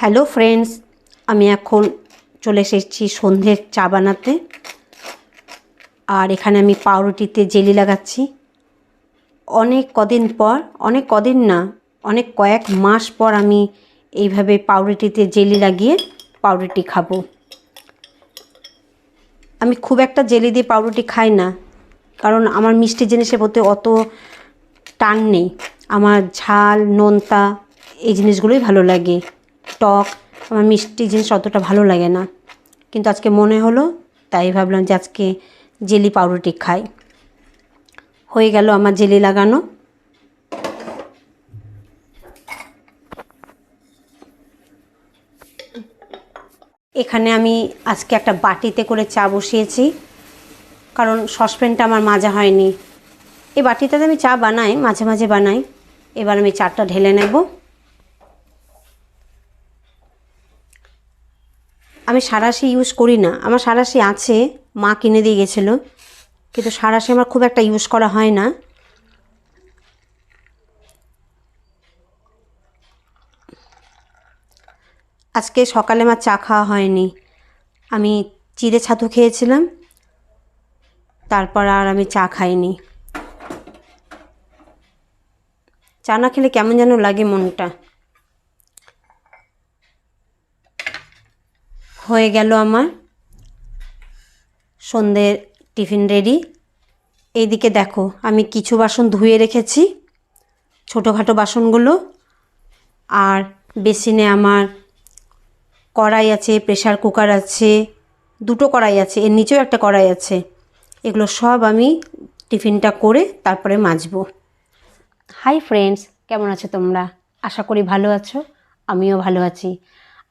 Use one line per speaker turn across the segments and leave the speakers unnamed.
Hello friends, আমি এখন চলে এসেছি সন্ধ্যের চা বানাতে। আর এখানে আমি পাউরুটিতে জেলি লাগাচ্ছি। অনেক কদিন পর, অনেক কদিন না, অনেক কয়েক মাস পর আমি এইভাবে পাউরুটিতে জেলি লাগিয়ে পাউরুটি খাব। আমি খুব একটা জেলি দিয়ে পাউরুটি খাই না, কারণ আমার মিষ্টি জিনিসের প্রতি অত টান নেই। আমার ঝাল, নোনতা এই জিনিসগুলোই ভালো লাগে। টক, আমার মিষ্টি জিনিস অতটা ভালো লাগে না। কিন্তু আজকে মনে হলো, তাই ভাবলাম যে আজকে জেলি পাউরুটি খাই। হয়ে গেল আমার জেলি লাগানো। এখানে আমি আজকে একটা বাটিতে করে চা বসিয়েছি, কারণ সসপ্যানটা আমার মাজা হয়নি। এই বাটিটাতে আমি চা বানাই, মাঝে মাঝে বানাই। এবার আমি চাটা ঢেলে নেব। আমি সারাশি ইউজ করি না আমার সারাশি আছে, মা কিনে দিয়ে গেছিল। কিন্তু সারাশি আমার খুব একটা ইউজ করা হয় না। আজকে সকালে আমার চা খাওয়া হয়নি। আমি চিড়ে ছাতু খেয়েছিলাম। তারপর আর আমি চা খাইনি। চা না খেলে কেমন যেন লাগে মনটা। হয়ে গেল আমার। সন্ধ্যের টিফিন রেডি। এইদিকে দেখো, আমি কিছু বাসন ধুয়ে রেখেছি, ছোটোখাটো বাসনগুলো। আর বেসিনে আমার কড়াই আছে প্রেশার কুকার আছে, দুটো কড়াই আছে, এর নিচেও একটা কড়াই আছে। এগুলো সব আমি টিফিনটা করে তারপরে মাজবো। হাই ফ্রেন্ডস, কেমন আছো তোমরা? আশা করি ভালো আছো, আমিও ভালো আছি।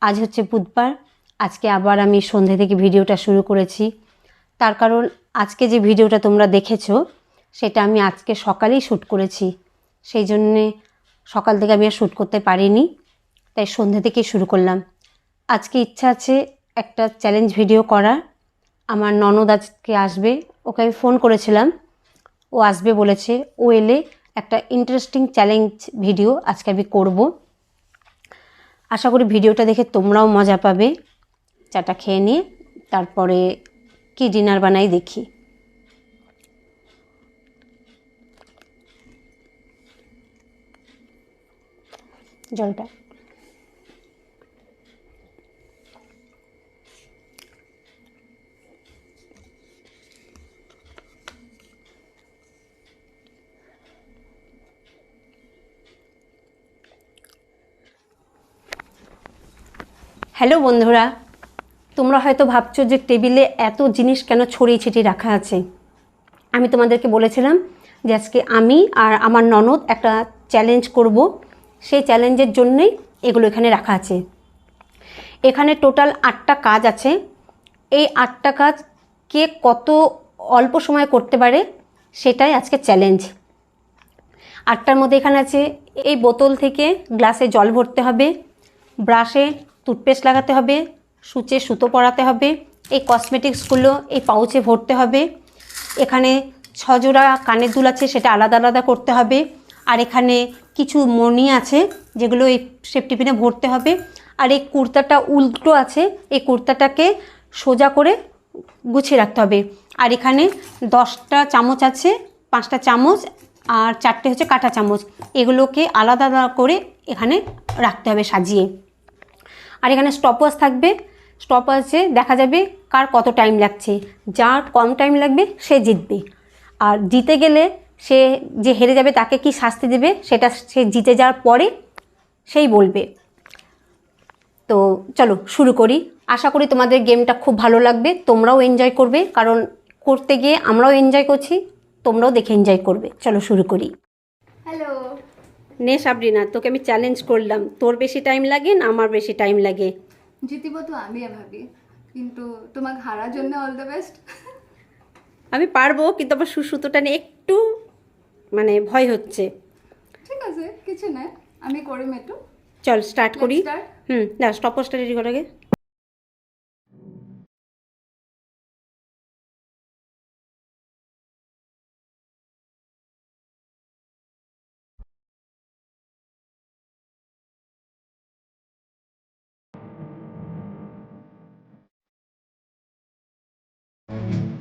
আজ হচ্ছে বুধবার আজকে আবার আমি সন্ধে থেকে ভিডিওটা শুরু করেছি। তার কারণ আজকে যে ভিডিওটা তোমরা দেখেছ, সেটা আমি আজকে সকালেই শ্যুট করেছি। সেই জন্যে সকাল থেকে আমি আর শ্যুট করতে পারিনি, তাই সন্ধে থেকেই শুরু করলাম। আজকে ইচ্ছা আছে একটা চ্যালেঞ্জ ভিডিও করার। আমার ননদ আজকে আসবে, ওকে আমি ফোন করেছিলাম। ও আসবে বলেছে, ও এলে একটা ইন্টারেস্টিং চ্যালেঞ্জ ভিডিও আজকে আমি করব। আশা করি ভিডিওটা দেখে তোমরাও মজা পাবে। চাটা খেয়ে নিয়ে তারপরে কি ডিনার বানাই দেখি। জলটা। হ্যালো বন্ধুরা তোমরা হয়তো ভাবছ যে টেবিলে এত জিনিস কেন ছড়িয়ে ছিটিয়ে রাখা আছে? আমি তোমাদেরকে বলেছিলাম যে আজকে আমি আর আমার ননদ একটা চ্যালেঞ্জ করব। সেই চ্যালেঞ্জের জন্যই এগুলো এখানে রাখা আছে। এখানে টোটাল আটটা কাজ আছে। এই আটটা কাজ কে কত অল্প সময় করতে পারে সেটাই আজকে চ্যালেঞ্জ আটটার মধ্যে এখানে আছে, এই বোতল থেকে গ্লাসে জল ভরতে হবে, ব্রাশে টুথপেস্ট লাগাতে হবে সূচে সুতো পরাতে হবে, এই কসমেটিক্সগুলো এই পাউচে ভরতে হবে। এখানে ছজোড়া কানের দুল আছে, সেটা আলাদা আলাদা করতে হবে। আর এখানে কিছু মণি আছে, যেগুলো এই সেফটিপিনে ভরতে হবে। আর এই কুর্তাটা উল্টো আছে, এই কুর্তাটাকে সোজা করে গুছিয়ে রাখতে হবে। আর এখানে দশটা চামচ আছে, পাঁচটা চামচ, আর চারটে হচ্ছে কাঁটা চামচ। এগুলোকে আলাদা আলাদা করে এখানে রাখতে হবে সাজিয়ে। আর এখানে স্টপওয়াচ থাকবে স্টপওয়াচে দেখা যাবে কার কত টাইম লাগছে। যার কম টাইম লাগবে সে জিতবে। আর জিতে গেলে সে যে হেরে যাবে তাকে কি শাস্তি দেবে সেটা সে জিতে যাওয়ার পরে সেই বলবে। তো চলো শুরু করি। আশা করি তোমাদের গেমটা খুব ভালো লাগবে তোমরাও এনজয় করবে কারণ করতে গিয়ে আমরাও এনজয় করছি তোমরাও দেখে এনজয় করবে। চলো শুরু করি।
হ্যালো
নে সাবরিনা তোকে আমি চ্যালেঞ্জ করলাম। তোর বেশি টাইম লাগে না আমার বেশি টাইম লাগে?
জিতিব তো আমি ভাবি। কিন্তু তোমাকে হারার জন্য অল দ্য বেস্ট
আমি পারব কিন্তু আমার সুসুতোটা নিয়ে একটু মানে ভয় হচ্ছে।
ঠিক আছে কিছু নাই আমি করিম মেটু
চল স্টার্ট করি? হুম না স্টপসটা রেডি করে আগে। thank you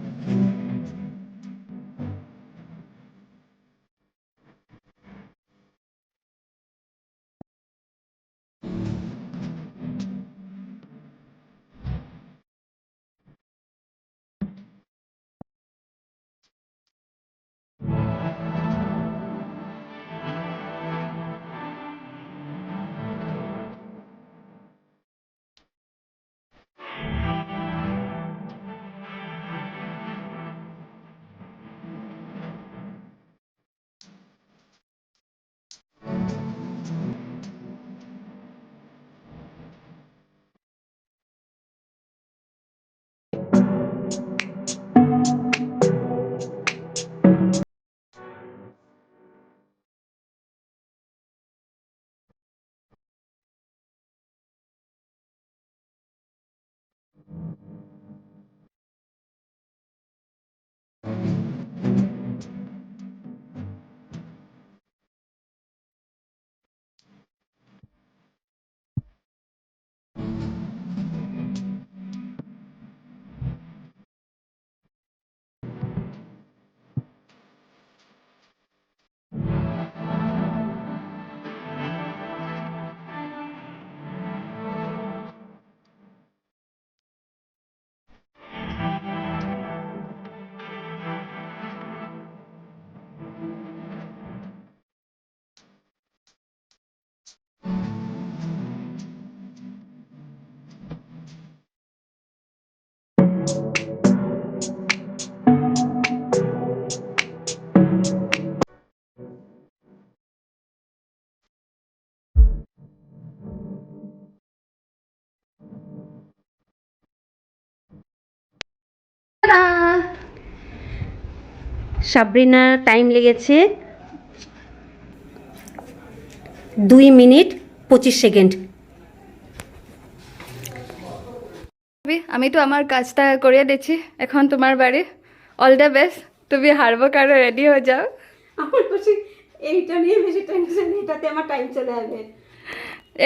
Thank you. সাবরিনার টাইম লেগেছে দুই মিনিট পঁচিশ সেকেন্ড।
আমি তো আমার কাজটা করে দিচ্ছি। এখন তোমার বাড়ি। অল দ্য বেস্ট তুমি হারবো কারও রেডি হয়ে যাও।
আমার এইটা নিয়ে বেশি টেনশন এটাতে আমার টাইম চলে যাবে।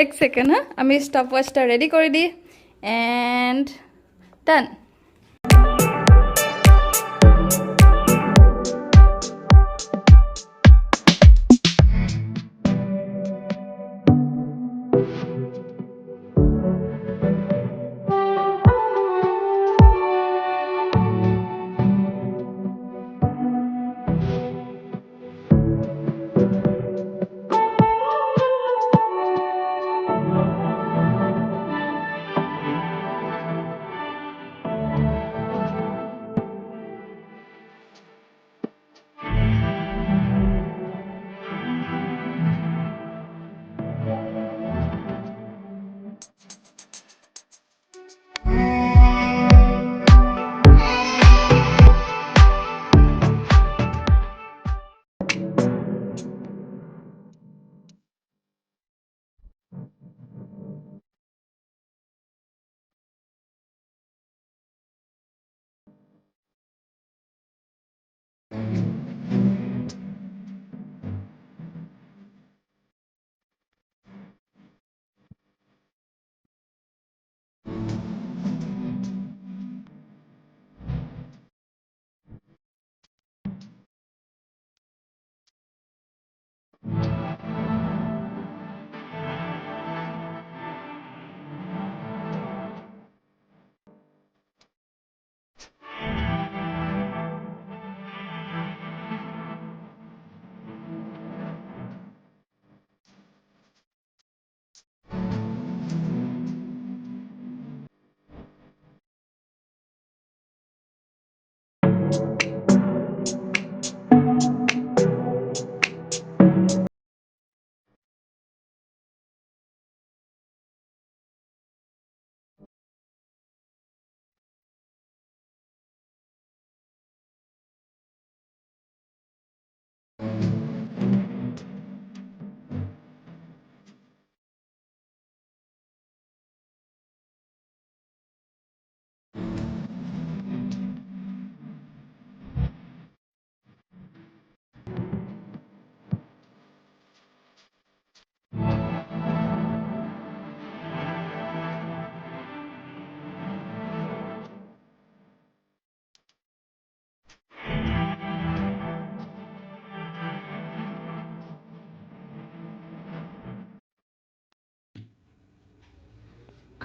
এক সেকেন্ড হ্যাঁ? আমি স্টপ ওয়াচটা রেডি করে দিই। অ্যান্ড ডান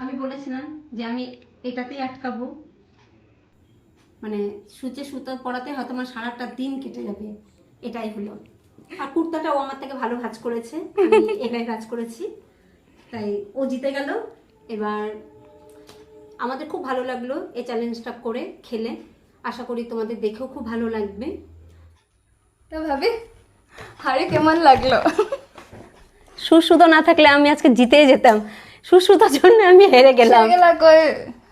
আমি বলেছিলাম যে আমি এটাতেই আটকাবো। মানে সূচে সুতো পড়াতে হয়তো আমার সারাটা দিন কেটে যাবে এটাই হলো। আর কুর্তাটাও আমার থেকে ভালো ভাজ করেছে আমি একাই কাজ করেছি। তাই ও জিতে গেল। এবার আমাদের খুব ভালো লাগল এই চ্যালেঞ্জটা করে খেলে। আশা করি তোমাদের দেখেও খুব ভালো লাগবে।
তো ভাবি হারে কেমন লাগল?
সুশ্রুত না থাকলে আমি আজকে জিতেই যেতাম। সুশ্রুতার জন্য আমি হেরে গেলাম।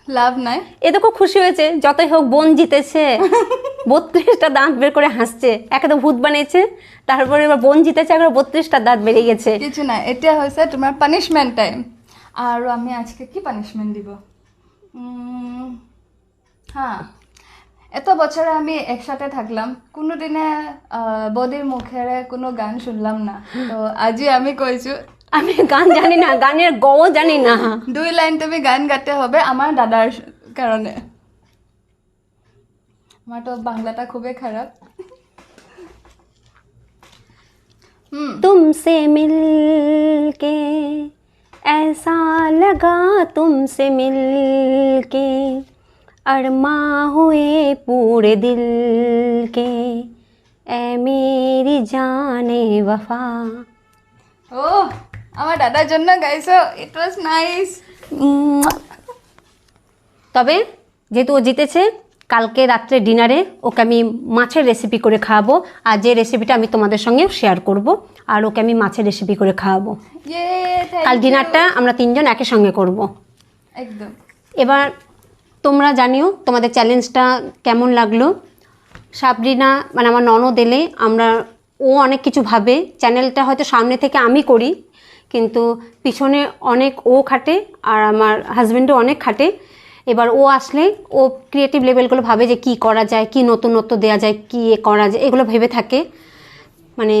লাভ নাই।
এ তো খুব খুশি হয়েছে যতই হোক বোন জিতেছে। বত্রিশটা দাঁত বের করে হাসছে একে তো ভূত বানিয়েছে তারপরে এবার বোন জিতেছে একবার বত্রিশটা দাঁত বেরিয়ে গেছে।
কিছু নাই এটা হয়েছে তোমার পানিশমেন্ট টাইম আর আমি আজকে কি পানিশমেন্ট দিব? হ্যাঁ এত বছরে আমি একসাথে থাকলাম কোনোদিনে আহ, বৌদির মুখেৰে কোনো গান শুনলাম না। তো আজি আমি কৈছো
আমি গান জানি না গানের গও জানি না
দুই লাইন তুমি গান গাতে হবে আমার দাদার কারণে আমার তো বাংলাটা খুবই খারাপ হুম
तुमसे मिलके ऐसा लगा तुमसे मिलके अरमा हुए पूरे दिल के ए मेरी जाने वफा
ও আমার দাদার জন্য গাইছো ইট ওয়াজ নাইস
তবে যেহেতু ও জিতেছে কালকে রাত্রে ডিনারে ওকে আমি মাছের রেসিপি করে খাওয়াবো আর যে রেসিপিটা আমি তোমাদের সঙ্গে শেয়ার করব আর ওকে আমি মাছের রেসিপি করে খাওয়াবো। কাল ডিনারটা আমরা তিনজন একই সঙ্গে করব।
একদম।
এবার তোমরা জানিও তোমাদের চ্যালেঞ্জটা কেমন লাগল। সাবরিনা মানে আমার ননদ এলে আমরা ও অনেক কিছু ভাবে। চ্যানেলটা হয়তো সামনে থেকে আমি করি কিন্তু পিছনে অনেক ও খাটে আর আমার হাজব্যান্ডও অনেক খাটে। এবার ও আসলে ও ক্রিয়েটিভ লেভেলগুলো ভাবে যে কি করা যায়, কি নতুনত্ব দেওয়া যায়, কি এ করা যায়, এগুলো ভেবে থাকে। মানে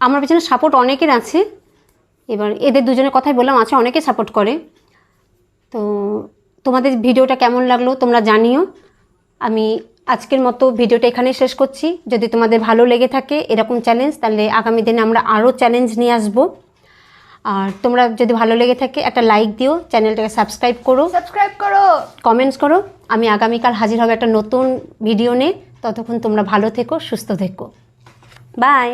আমার পিছনে সাপোর্ট অনেকের আছে। এবার এদের দুজনের কথাই বললাম, আছে, অনেকে সাপোর্ট করে। তো তোমাদের ভিডিওটা কেমন লাগল তোমরা জানিও। আমি আজকের মতো ভিডিওটা এখানে শেষ করছি। যদি তোমাদের ভালো লেগে থাকে এরকম চ্যালেঞ্জ তাহলে আগামী দিনে আমরা আরও চ্যালেঞ্জ নিয়ে আসব। আর তোমরা যদি ভালো লেগে থাকে একটা লাইক দিও চ্যানেলটাকে সাবস্ক্রাইব করো।
সাবস্ক্রাইব করো।
কমেন্টস করো। আমি আগামীকাল হাজির হবে একটা নতুন ভিডিও নিয়ে। ততক্ষণ তোমরা ভালো থেকো সুস্থ থেকো। বাই